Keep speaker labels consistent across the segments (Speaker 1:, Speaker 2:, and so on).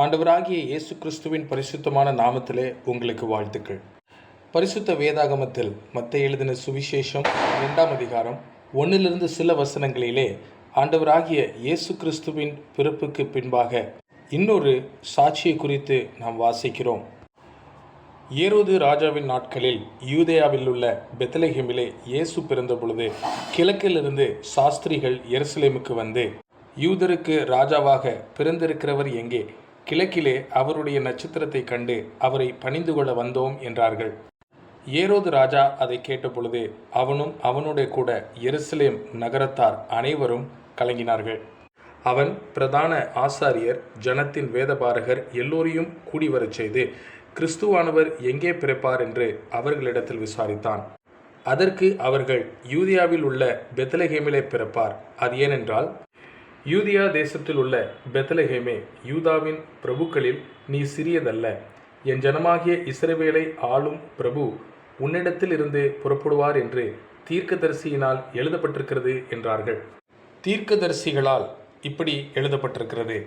Speaker 1: ஆண்டவராகிய இயேசு கிறிஸ்துவின் பரிசுத்தமான நாமத்திலே உங்களுக்கு வாழ்த்துக்கள். பரிசுத்த வேதாகமத்தில் மத்த எழுதின சுவிசேஷம் இரண்டாம் அதிகாரம் ஒன்னிலிருந்து சில வசனங்களிலே ஆண்டவராகிய இயேசு கிறிஸ்துவின் பிறப்புக்கு பின்பாக இன்னொரு சாட்சியை குறித்து நாம் வாசிக்கிறோம். ஏரோது ராஜாவின் நாட்களில் யூதேயாவில் உள்ள பெத்லஹேமிலே இயேசு பிறந்த பொழுது கிழக்கிலிருந்து சாஸ்திரிகள் எருசலேமுக்கு வந்து யூதருக்கு ராஜாவாக பிறந்திருக்கிறவர் எங்கே? கிழக்கிலே அவருடைய நட்சத்திரத்தை கண்டு அவரை பணிந்து கொள்ள வந்தோம் என்றார்கள். ஏரோது ராஜா அதை கேட்டபொழுது அவனும் அவனுடைய கூட எருசலேம் நகரத்தார் அனைவரும் கலங்கினார்கள். அவன் பிரதான ஆசாரியர் ஜனத்தின் வேதபாரகர் எல்லோரையும் கூடி வரச் செய்து கிறிஸ்துவானவர் எங்கே பிறப்பார்? என்று அவர்களிடத்தில் விசாரித்தான். அதற்கு அவர்கள் யூதியாவில் உள்ள பெத்லஹேமிலே பிறப்பார். அது ஏனென்றால் யூதியா தேசத்தில் உள்ள பெத்லஹேமே யூதாவின் பிரபுக்களில் நீ சிறியதல்ல. என் ஜனமாகிய இஸ்ரவேலை ஆளும் பிரபு உன்னிடத்தில் இருந்து புறப்படுவார் என்று தீர்க்கதரிசியினால் எழுதப்பட்டிருக்கிறது என்றார்கள். தீர்க்கதரிசிகளால் இப்படி எழுதப்பட்டிருக்கிறது.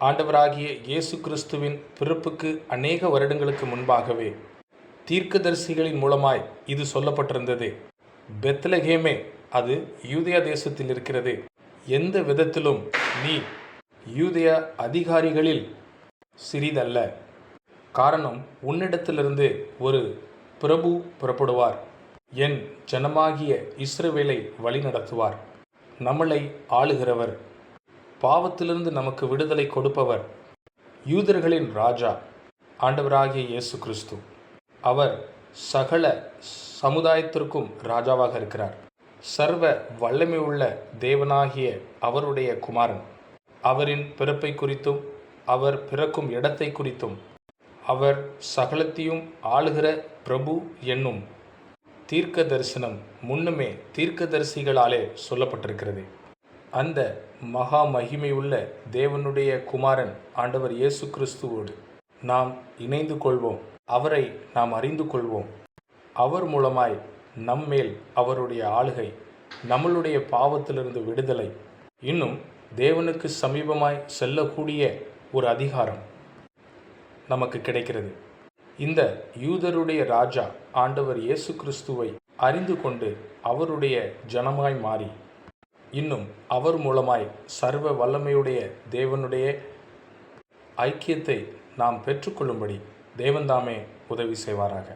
Speaker 1: ஆண்டவராகிய இயேசு கிறிஸ்துவின் பிறப்புக்கு அநேக வருடங்களுக்கு முன்பாகவே தீர்க்கதரிசிகளின் மூலமாய் இது சொல்லப்பட்டிருந்தது. பெத்லகேமே அது யூதியா தேசத்தில் இருக்கிறது. எந்த விதத்திலும் நீ யூதய அதிகாரிகளில் சிறிதல்ல. காரணம் உன்னிடத்திலிருந்து ஒரு பிரபு புறப்படுவார். என் ஜனமாகிய இஸ்ரவேலை வழிநடத்துவார். நம்மளை ஆளுகிறவர். பாவத்திலிருந்து நமக்கு விடுதலை கொடுப்பவர் யூதர்களின் ராஜா ஆண்டவராகிய இயேசு கிறிஸ்து. அவர் சகல சமுதாயத்திற்கும் ராஜாவாக இருக்கிறார். சர்வ வல்லமை உள்ள தேவனாகிய அவருடைய குமாரன். அவரின் பிறப்பை குறித்தும் அவர் பிறக்கும் இடத்தை குறித்தும் அவர் சகலத்தையும் ஆளுகிற பிரபு என்னும் தீர்க்க தரிசனம் முன்னுமே தீர்க்கதரிசிகளாலே சொல்லப்பட்டிருக்கிறது. அந்த மகா மகிமையுள்ள தேவனுடைய குமாரன் ஆண்டவர் இயேசு கிறிஸ்துவோடு நாம் இணைந்து கொள்வோம். அவரை நாம் அறிந்து கொள்வோம். அவர் மூலமாய் நம்மேல் அவருடைய ஆளுகை நம்மளுடைய பாவத்திலிருந்து விடுதலை. இன்னும் தேவனுக்கு சமீபமாய் செல்லக்கூடிய ஒரு அதிகாரம் நமக்கு கிடைக்கிறது. இந்த யூதருடைய ராஜா ஆண்டவர் இயேசு கிறிஸ்துவை அறிந்து கொண்டு அவருடைய ஜனமாய் மாறி இன்னும் அவர் மூலமாய் சர்வ வல்லமையுடைய தேவனுடைய ஐக்கியத்தை நாம் பெற்றுக்கொள்ளும்படி தேவன்தாமே உதவி செய்வாராக.